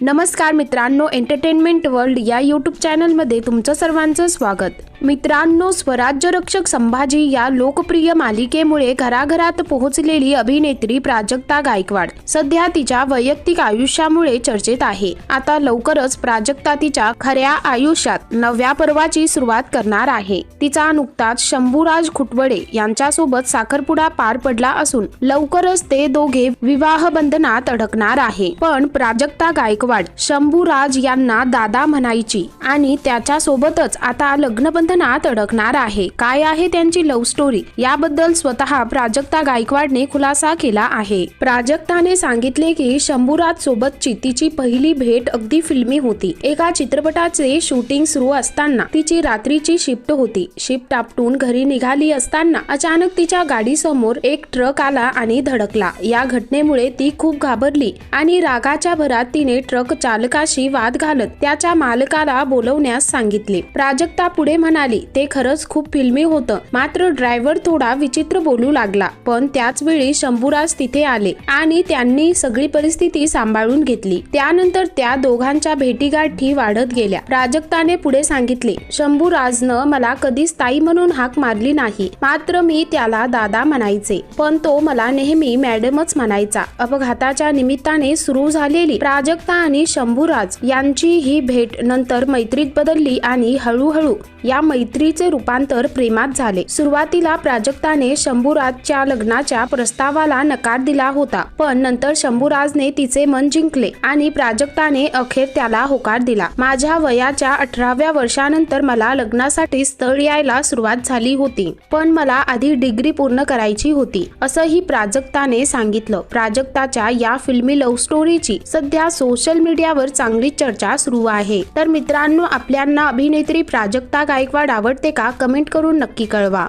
नमस्कार मित्रांनो entertainment world या यूट्यूब चॅनलमध्ये तुमचं सर्वांचं स्वागत. मित्रांनो स्वराज्य रक्षक संभाजी या लोकप्रिय मालिकेमुळे घराघरात पोहोचलेली अभिनेत्री प्राजक्ता गायकवाड सध्या तिच्या वैयक्तिक आयुष्यामुळे चर्चेत आहे. आता लवकरच प्राजक्ता तिच्या खऱ्या आयुष्यात नव्या पर्वाची सुरुवात करणार आहे. तिचा नुकताच शंभूराज खुटवडे यांच्यासोबत साखरपुडा पार पडला असून लवकरच ते दोघे विवाह बंधनात अडकणार आहे. पण प्राजक्ता गायकवाड शंभूराज यांना दादा म्हणायची आणि त्याच्यासोबतच आता लग्न बंधनात अडकणार आहे. काय आहे त्यांची लव्ह स्टोरी याबद्दल स्वतः प्राजक्ता गायकवाडने खुलासा केला आहे. प्राजक्ताने सांगितले की शंभूराज सोबतची तिची पहिली भेट अगदी फिल्मी होती. एका चित्रपटाचे शूटिंग सुरू असताना तिची रात्रीची शिफ्ट होती. शिफ्ट आपटून घरी निघाली असताना अचानक तिच्या गाडीसमोर एक ट्रक आला आणि धडकला. या घटनेमुळे ती खूप घाबरली आणि रागाच्या भरात तिने ट्रक चालकाशी वाद घालत त्याच्या मालकाला बोलवण्यास सांगितले. प्राजक्ता पुढे म्हणाली ते खरंच खूप फिल्मी होतं. मात्र ड्रायव्हर थोडा विचित्र बोलू लागला. पण त्याच वेळी शंभूराज तिथे आले आणि त्यांनी सगळी परिस्थिती सांभाळून घेतली. त्यानंतर त्या दोघांच्या भेटीगाठी वाढत गेल्या. प्राजक्ताने पुढे सांगितले शंभूराजनं मला कधीच ताई म्हणून हाक मारली नाही. मात्र मी त्याला दादा म्हणायचे. पण तो मला नेहमी मॅडमच म्हणायचा. अपघाताच्या निमित्ताने सुरू झालेली प्राजक्ता आणि शंभूराज यांची ही भेट नंतर मैत्रीत बदलली आणि हळूहळू या मैत्रीचे रूपांतर प्रेमात झाले. सुरुवातीला प्राजक्ताने शंभूराजच्या लग्नाच्या प्रस्तावाला नकार दिला होता पण नंतर शंभूराजने तिचे मन जिंकले आणि प्राजक्ताने अखेर त्याला होकार दिला. माझ्या वयाच्या अठराव्या वर्षानंतर मला लग्नासाठी स्थळ यायला सुरुवात झाली होती पण मला आधी डिग्री पूर्ण करायची होती असंही प्राजक्ताने सांगितलं. प्राजक्ताच्या या फिल्मी लव्ह स्टोरीची सध्या सोशल मीडियावर चांगली चर्चा सुरू आहे. तर मित्रांनो आपल्यांना अभिनेत्री प्राजक्ता गायकवाड आवडते का कमेंट करून नक्की कळवा.